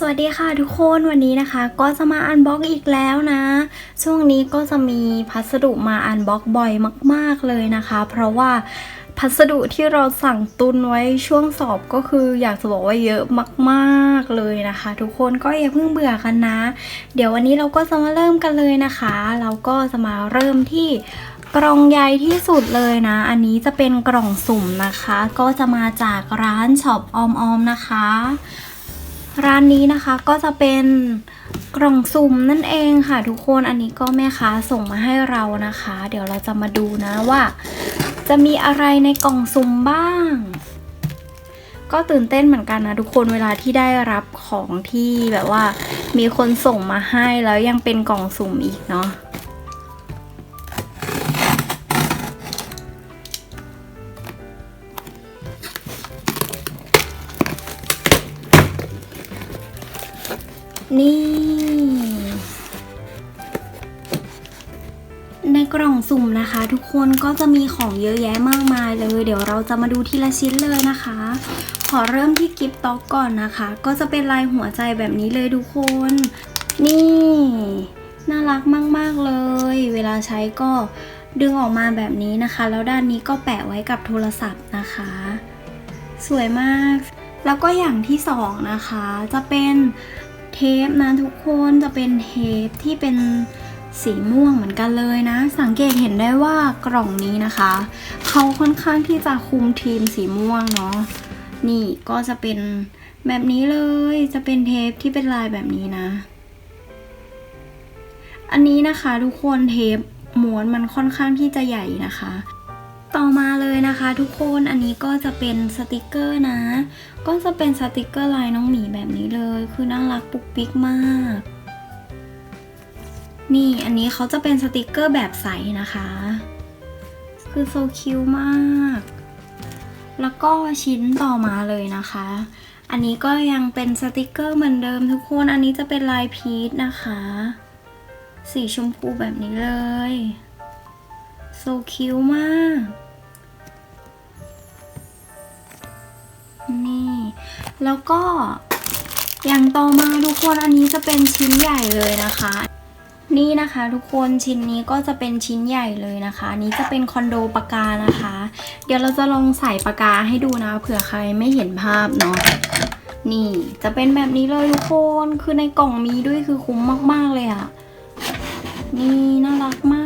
สวัสดีค่ะทุกคนวันนี้นะคะ ก็จะมาอันบ็อกอีกแล้วนะ ช่วงนี้ก็จะมีพัสดุมาอันบ็อกบ่อยมากๆเลยนะคะ เพราะว่าพัสดุที่เราสั่งตุนไว้ช่วงสอบก็คืออยากจะบอกว่าเยอะมากๆเลยนะคะ ทุกคนก็อย่าเพิ่งเบื่อกันนะ เดี๋ยววันนี้เราก็จะมาเริ่มกันเลยนะคะ เราก็จะมาเริ่มที่กล่องใหญ่ที่สุดเลยนะ อันนี้จะเป็นกล่องสุ่มนะคะ ก็จะมาจากร้านช็อปออมๆนะคะ ร้านนี้นะคะก็จะเป็นกล่องสุ่มนั่นเองค่ะทุกคนอันนี้ก็แม่ค้าส่งมาให้เรานะคะ เดี๋ยวเราจะมาดูนะว่า จะมีอะไรในกล่องสุ่มบ้าง ก็ตื่นเต้นเหมือนกันนะทุกคนเวลาที่ได้รับของที่แบบว่า มีคนส่งมาให้แล้วยังเป็นกล่องสุ่มอีกเนาะ นี่ ในกล่องสุ่มนะคะ ทุกคนก็จะมีของเยอะแยะมากมายเลย เดี๋ยวเราจะมาดูทีละชิ้นเลยนะคะ ขอเริ่มที่กิฟต์ต็อกก่อนนะคะ ก็จะเป็นลายหัวใจแบบนี้เลยทุกคน นี่ น่ารักมาก ๆ เลย เวลาใช้ก็ดึงออกมาแบบนี้นะคะ แล้วด้านนี้ก็แปะไว้กับโทรศัพท์นะคะ สวยมาก แล้วก็อย่างที่สองนะคะ จะเป็น เทปนะทุกคนจะเป็นเทปที่เป็นสีม่วงเหมือนกันเลยนะ สังเกตเห็นได้ว่ากล่องนี้นะคะเขาค่อนข้างที่จะคุมทีมสีม่วงเนาะนี่ก็จะเป็นแบบนี้เลยจะเป็นเทปที่เป็นลายแบบนี้นะ อันนี้นะคะทุกคนเทปม้วนมันค่อนข้างที่จะใหญ่นะคะ ต่อมาเลยนะคะทุกคนอันนี้ก็จะเป็นสติกเกอร์นะ ก็จะเป็นสติกเกอร์ลายน้องหมีแบบนี้เลย คือน่ารักปุกปิกมาก นี่อันนี้เขาจะเป็นสติกเกอร์แบบใสนะคะ คือโซคิวมาก แล้วก็ชิ้นต่อมาเลยนะคะ อันนี้ก็ยังเป็นสติกเกอร์เหมือนเดิมทุกคน อันนี้จะเป็นลายพีชนะคะ สีชมพูแบบนี้เลย โซคิวมาก แล้วก็อย่างต่อมาทุกคนอันนี้จะเป็นชิ้นใหญ่เลยนะคะ นี่นะคะทุกคนชิ้นนี้ก็จะเป็นชิ้นใหญ่เลยนะคะนี้จะเป็นคอนโดปากกานะคะ เดี๋ยวเราจะลองใส่ปากกาให้ดูนะเผื่อใครไม่เห็นภาพเนาะนี่จะเป็นแบบนี้เลยทุกคนคือในกล่องมีด้วยคือคุ้มมาก ๆ เลยอะ นี่น่ารักมาก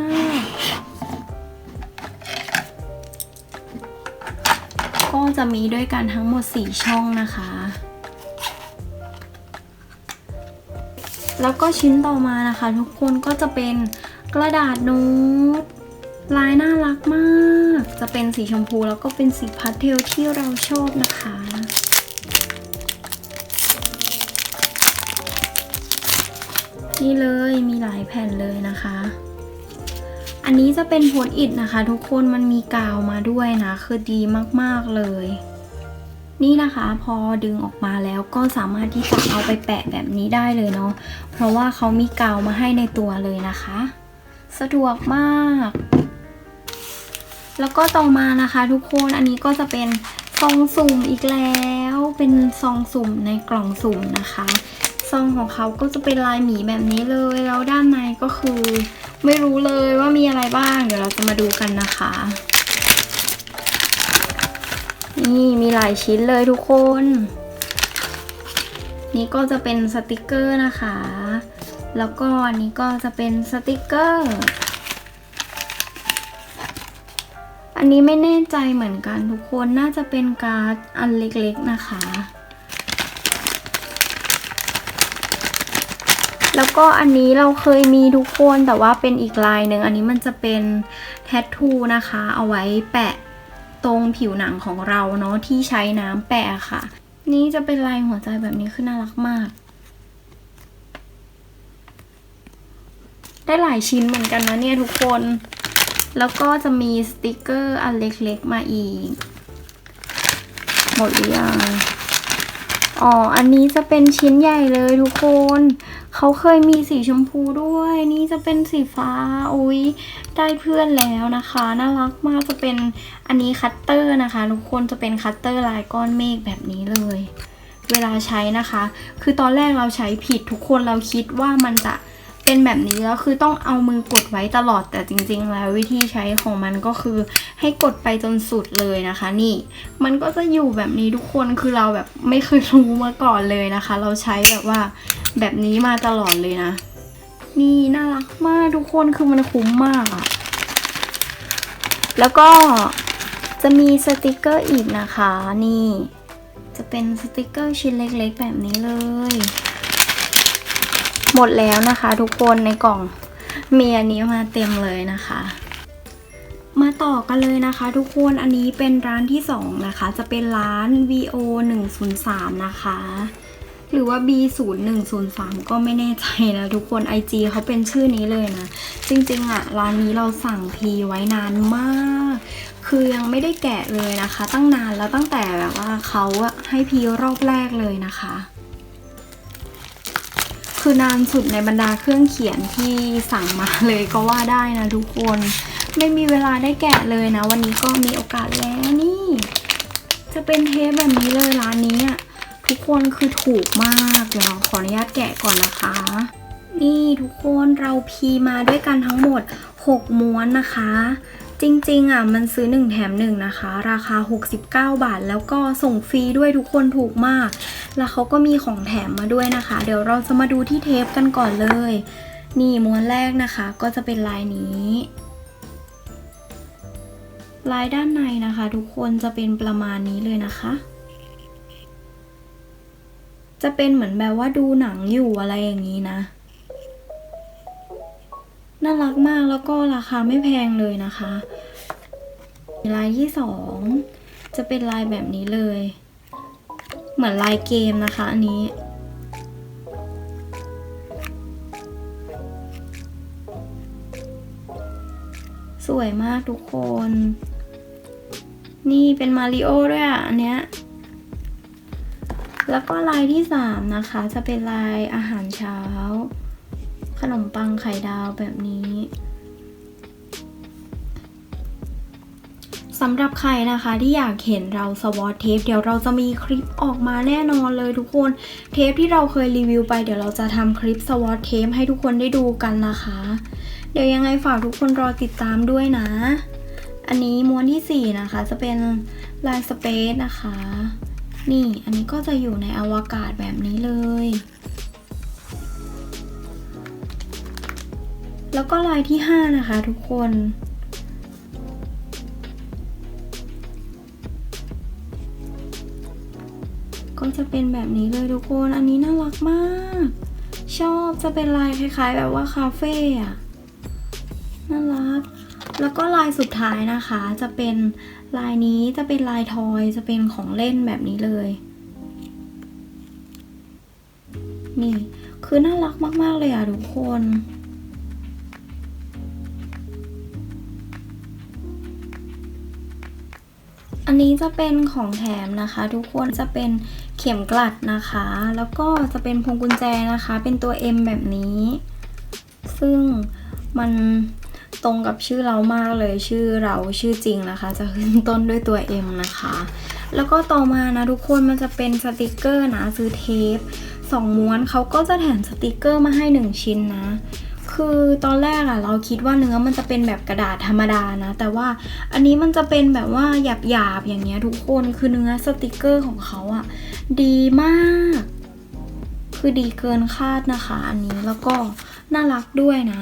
จะมีด้วยกันทั้งหมด 4 ช่องนะคะ แล้วก็ชิ้นต่อมานะคะ ทุกคนก็จะเป็นกระดาษโน้ตลายน่ารักมาก จะเป็นสีชมพูแล้วก็เป็นสีพาสเทลที่เราชอบนะคะ นี่เลยมีหลายแผ่นเลยนะคะ อันนี้จะเป็นโพสต์อิทนะคะ ทุกคนมันมีกาวมาด้วยนะ คือดีมากๆเลย นี่นะคะพอดึงออกมาแล้วก็สามารถที่จะเอาไปแปะแบบนี้ได้เลยเนาะเพราะว่าเขามีกาวมาให้ในตัวเลยนะคะ สะดวกมาก แล้วก็ต่อมานะคะทุกคนอันนี้ก็จะเป็นซองสุ่มอีกแล้วเป็นซองสุ่มในกล่องสุ่มนะคะ ซองของเขาก็จะเป็นลายหมีแบบนี้เลย แล้วด้านในก็คือ ไม่รู้เลยว่ามีอะไรบ้าง เดี๋ยวเราจะมาดูกันนะคะ นี่มีหลายชิ้นเลยทุกคน นี่ก็จะเป็นสติกเกอร์นะคะ แล้วก็อันนี้ก็จะเป็นสติกเกอร์ อันนี้ไม่แน่ใจเหมือนกันทุกคนน่าจะเป็นการ์ดอันเล็กๆนะคะ แล้วก็อันนี้เราเคยมีทุกคนแต่ว่าเป็นอีกลายหนึ่งอันนี้มันจะเป็นแทททูนะคะ เอาไว้แปะตรงผิวหนังของเราเนาะที่ใช้น้ำแปะค่ะ นี่จะเป็นลายหัวใจแบบนี้คือน่ารักมาก ได้หลายชิ้นเหมือนกันนะเนี่ยทุกคน แล้วก็จะมีสติกเกอร์อันเล็กๆมาอีก หมดหรือยัง อ๋อ อันนี้จะเป็นชิ้นใหญ่เลยทุกคน เขาเคยมีสีชมพูด้วย นี่จะเป็นสีฟ้า อุ้ยได้เพื่อนแล้วนะคะ น่ารักมากจะเป็นอันนี้คัตเตอร์นะคะ ทุกคนจะเป็นคัตเตอร์ลายก้อนเมฆแบบนี้เลย เวลาใช้นะคะ คือตอนแรกเราใช้ผิดทุกคนเราคิดว่ามันจะ เป็นแบบนี้แล้วคือต้องเอามือกดไว้ตลอดแต่จริง ๆ แล้ววิธีใช้ของมันก็คือให้กดไปจนสุดเลยนะคะ นี่ มันก็จะอยู่แบบนี้ทุกคนคือเราแบบไม่เคยรู้มาก่อนเลยนะคะ เราใช้แบบว่าแบบนี้มาตลอดเลยนะ นี่น่ารักมากทุกคนคือมันคุ้มมากอะแล้วก็จะมีสติกเกอร์อีกนะคะ นี่ จะเป็นสติกเกอร์ชิ้นเล็กๆ แบบนี้เลย หมดแล้วนะคะ ทุกคนในกล่องมีอันนี้มาเต็มเลยนะคะ มาต่อกันเลยนะคะ ทุกคนอันนี้เป็นร้านที่สองนะคะ จะเป็นร้าน VO 103นะคะ หรือว่า B 0 1 0 3ก็ไม่แน่ใจนะทุกคน IG เขาเป็นชื่อนี้เลยนะ จริงๆอะร้านนี้เราสั่งพีไว้นานมาก คือยังไม่ได้แกะเลยนะคะ ตั้งนานแล้วตั้งแต่แบบว่าเขาอะให้พีรอบแรกเลยนะคะ คือนานสุดในบรรดาเครื่องเขียนที่สั่งมาเลยก็ว่าได้นะทุกคน ไม่มีเวลาได้แกะเลยนะ วันนี้ก็มีโอกาสแล้วนี่ จะเป็นเทปแบบนี้เลยร้านนี้อะทุกคนคือถูกมากเดี๋ยวเราขออนุญาตแกะก่อนนะคะ นี่ทุกคนเราพีมาด้วยกันทั้งหมด 6 ม้วนนะคะ จริงๆอะมันซื้อ 1 แถม 1 นะคะ ราคา 69 บาท แล้วก็ส่งฟรีด้วยทุกคนถูกมาก แล้วเขาก็มีของแถมมาด้วยนะคะ เดี๋ยวเราจะมาดูที่เทปกันก่อนเลย นี่ม้วนแรกนะคะก็จะเป็นลายนี้ ลายด้านในนะคะ ทุกคนจะเป็นประมาณนี้เลยนะคะ จะเป็นเหมือนแบบว่าดูหนังอยู่อะไรอย่างนี้นะ น่ารักมากแล้วก็ราคาไม่แพงเลยนะคะลายที่สองจะเป็นลายแบบนี้เลย เหมือนลายเกมนะคะอันนี้ สวยมากทุกคน นี่เป็นมาริโอด้วยอะ อันเนี้ย แล้วก็ลายที่สามนะคะ จะเป็นลายอาหารเช้า ขนมปังไข่ดาวแบบนี้สำหรับใครนะคะที่อยากเห็นเราสวอตเทปเดี๋ยวเราจะมีคลิปออกมาแน่นอนเลยทุกคน เทปที่เราเคยรีวิวไปเดี๋ยวเราจะทำคลิปสวอตเทปให้ทุกคนได้ดูกันนะคะ เดี๋ยวยังไงฝากทุกคนรอติดตามด้วยนะ อันนี้ม้วนที่ 4 นะคะ จะเป็นลายสเปซนะคะ นี่อันนี้ก็จะอยู่ในอวกาศแบบนี้เลย แล้วก็ลายที่ 5 นะคะทุกคน ก็จะเป็นแบบนี้เลยทุกคน อันนี้น่ารักมาก ชอบจะเป็นลายคล้ายๆ แบบว่าคาเฟ่อะน่ารัก แล้วก็ลายสุดท้ายนะคะ จะเป็นลายนี้จะเป็นลายทอยจะเป็นของเล่นแบบนี้เลย นี่ คือน่ารักมากๆเลยอะทุกคน อันนี้จะเป็นของแถมนะคะ ทุกคนจะเป็นเข็มกลัดนะคะ แล้วก็จะเป็นพวงกุญแจนะคะ เป็นตัว M แบบนี้ ซึ่งมันตรงกับชื่อเรามากเลยชื่อเราชื่อจริงนะคะ จะขึ้นต้นด้วยตัว M นะคะ แล้วก็ต่อมานะทุกคนมันจะเป็นสติกเกอร์นะซื้อเทปสองม้วนเขาก็จะแถมสติกเกอร์มาให้หนึ่งชิ้นนะ คือตอนแรกอะเราคิดว่าเนื้อมันจะเป็นแบบกระดาษธรรมดานะ แต่ว่าอันนี้มันจะเป็นแบบว่าหยาบๆอย่างเงี้ยทุกคนคือเนื้อสติกเกอร์ของเขาอะดีมาก คือดีเกินคาดนะคะ อันนี้แล้วก็น่ารักด้วยนะ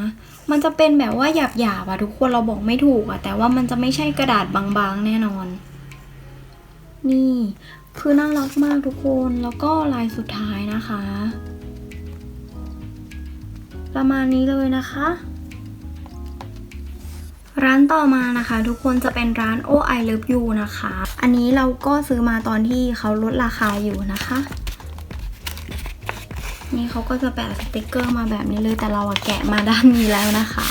มันจะเป็นแบบว่าหยาบๆอะทุกคนเราบอกไม่ถูกอะแต่ว่ามันจะไม่ใช่กระดาษบางๆแน่นอน นี่คือน่ารักมากทุกคนแล้วก็ลายสุดท้ายนะคะ ประมาณนี้เลยนะคะ ร้านต่อมานะคะ ทุกคนจะเป็นร้าน o I Love You นะคะ อันนี้เราก็ซื้อมาตอนที่เขาลดราคาอยู่นะคะ นี่เขาก็จะแปะสติกเกอร์มาแบบนี้เลยแต่เราอะแกะมาด้านนี้แล้วนะคะ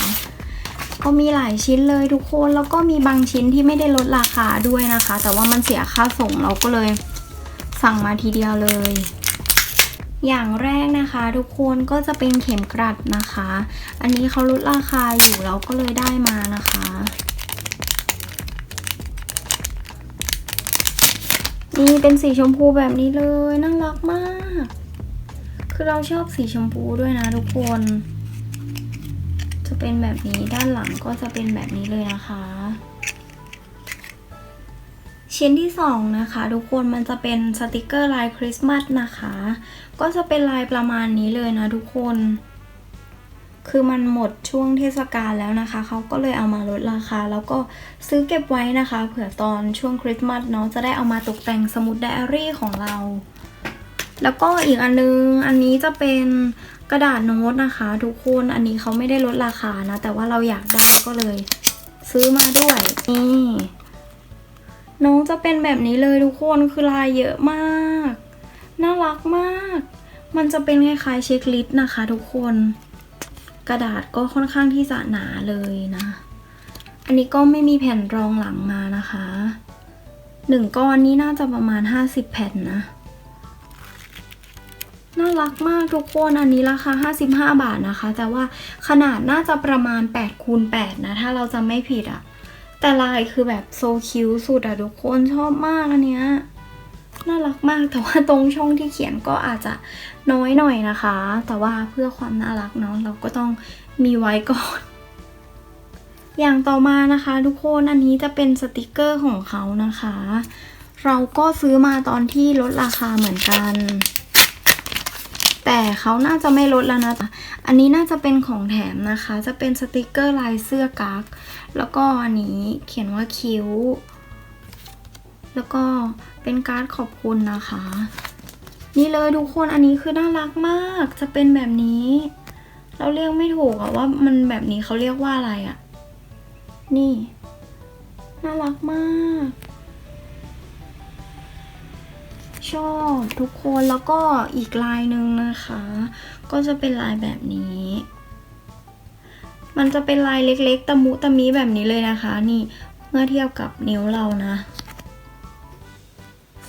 ก็มีหลายชิ้นเลยทุกคนแล้วก็มีบางชิ้นที่ไม่ได้ลดราคาด้วยนะคะ แต่ว่ามันเสียค่าส่งเราก็เลยสั่งมาทีเดียวเลย อย่างแรกนะคะทุกคนก็จะเป็นเข็มกลัดนะคะ อันนี้เขาลดราคาอยู่เราก็เลยได้มานะคะ นี่เป็นสีชมพูแบบนี้เลยน่ารักมาก คือเราชอบสีชมพูด้วยนะทุกคน จะเป็นแบบนี้ด้านหลังก็จะเป็นแบบนี้เลยนะคะ ชิ้นที่สองนะคะ ทุกคนมันจะเป็นสติกเกอร์ลายคริสต์มาสนะคะ ก็จะเป็นลายประมาณนี้เลยนะทุกคน คือมันหมดช่วงเทศกาลแล้วนะคะ เขาก็เลยเอามาลดราคา แล้วก็ซื้อเก็บไว้นะคะ เผื่อตอนช่วงคริสต์มาสเนาะจะได้เอามาตกแต่งสมุดไดอารี่ของเรา แล้วก็อีกอันนึง อันนี้จะเป็นกระดาษโน้ตนะคะ ทุกคนอันนี้เขาไม่ได้ลดราคานะ แต่ว่าเราอยากได้ก็เลย ซื้อมาด้วยนี่ น้องจะเป็นแบบนี้เลยทุกคนคือลายเยอะมาก น่ารักมาก มันจะเป็นคล้ายๆเช็คลิสต์นะคะ ทุกคน กระดาษก็ค่อนข้างที่จะหนาเลยนะ อันนี้ก็ไม่มีแผ่นรองหลังมานะคะหนึ่งก้อนนี้น่าจะประมาณ 50 แผ่นนะ น่ารักมากทุกคนอันนี้ราคา 55 บาทนะคะ แต่ว่าขนาดน่าจะประมาณ8คูณ8นะ ถ้าเราจะไม่ผิดอะ แต่ลายคือแบบโซคิวสุดอะทุกคนชอบมากอันเนี้ยน่ารักมากแต่ว่าตรงช่องที่เขียนก็อาจจะน้อยหน่อยนะคะ แต่ว่าเพื่อความน่ารักเนาะเราก็ต้องมีไว้ก่อน อย่างต่อมานะคะทุกคนอันนี้จะเป็นสติกเกอร์ของเขานะคะ เราก็ซื้อมาตอนที่ลดราคาเหมือนกัน แต่เขาน่าจะไม่ลดแล้วนะ อันนี้น่าจะเป็นของแถมนะคะ จะเป็นสติกเกอร์ลายเสื้อกั๊กแล้วก็อันนี้เขียนว่าคิ้ว แล้วก็เป็นการ์ดขอบคุณนะคะ นี่เลยทุกคนอันนี้คือน่ารักมาก จะเป็นแบบนี้ เราเรียกไม่ถูกอะว่ามันแบบนี้เขาเรียกว่าอะไรอะนี่ น่ารักมาก ชอบทุกคนแล้วก็อีกลายหนึ่งนะคะ ก็จะเป็นลายแบบนี้ มันจะเป็นลายเล็กๆ ตะมุตะมีแบบนี้เลยนะคะ นี่เมื่อเทียบกับนิ้วเรานะ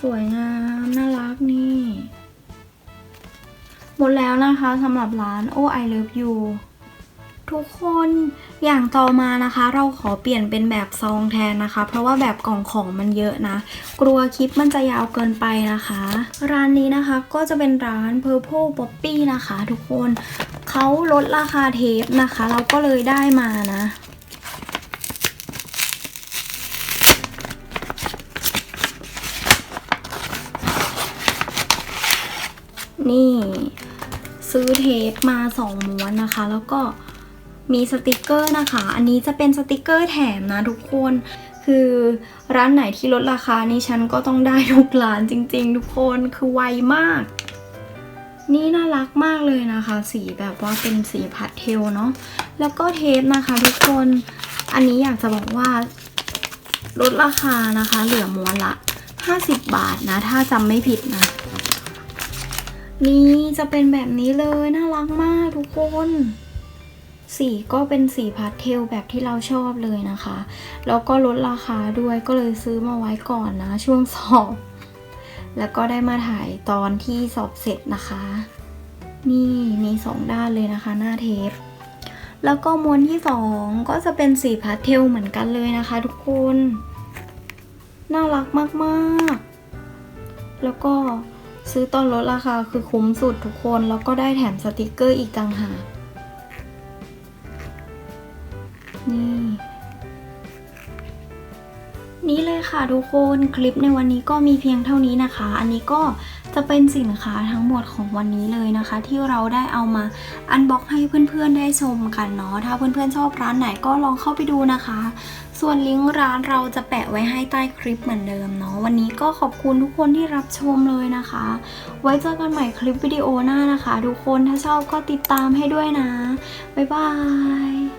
สวยงามน่ารักนี่ หมดแล้วนะคะสำหรับร้าน Oh I Love You ทุกคนอย่างต่อมานะคะ เราขอเปลี่ยนเป็นแบบซองแทนนะคะ เพราะว่าแบบกล่องของมันเยอะนะ กลัวคลิปมันจะยาวเกินไปนะคะ ร้านนี้นะคะก็จะเป็นร้าน Purple Poppy นะคะ ทุกคนเขาลดราคาเทปนะคะ เราก็เลยได้มานะนี่ ซื้อเทปมาสองม้วนนะคะ แล้วก็ มีสติกเกอร์นะคะ อันนี้จะเป็นสติกเกอร์แถมนะทุกคน คือร้านไหนที่ลดราคานี่ฉันก็ต้องได้ทุกร้านจริง ๆ ทุกคน คือไวมาก นี่น่ารักมากเลยนะคะ สีแบบว่าเป็นสีพัดเทลเนาะ แล้วก็เทปนะคะทุกคน อันนี้อยากจะบอกว่าลดราคานะคะ เหลือม้วนละ 50 บาทนะ ถ้าจำไม่ผิดนะนี่จะเป็นแบบนี้เลย น่ารักมากทุกคน สีก็เป็นสีพาสเทลแบบที่เราชอบเลยนะคะ แล้วก็ลดราคาด้วยก็เลยซื้อมาไว้ก่อนนะ ช่วงสอบ แล้วก็ได้มาถ่ายตอนที่สอบเสร็จนะคะ นี่มีสองด้านเลยนะคะ หน้าเทป แล้วก็ม้วนที่สองก็จะเป็นสีพาสเทลเหมือนกันเลยนะคะ ทุกคน น่ารักมากๆ แล้วก็ซื้อตอนลดราคาคือคุ้มสุดทุกคน แล้วก็ได้แถมสติกเกอร์อีกต่างหาก นี่ นี่เลยค่ะทุกคนคลิปในวันนี้ก็มีเพียงเท่านี้นะคะ อันนี้ก็จะเป็นสินค้าทั้งหมดของวันนี้เลยนะคะ ที่เราได้เอามาอันบ็อกให้เพื่อนๆได้ชมกันเนาะถ้าเพื่อนๆชอบร้านไหนก็ลองเข้าไปดูนะคะ ส่วนลิงก์ร้านเราจะแปะไว้ให้ใต้คลิปเหมือนเดิมเนาะวันนี้ก็ขอบคุณทุกคนที่รับชมเลยนะคะ ไว้เจอกันใหม่คลิปวิดีโอหน้านะคะ ทุกคนถ้าชอบก็ติดตามให้ด้วยนะบ๊ายบาย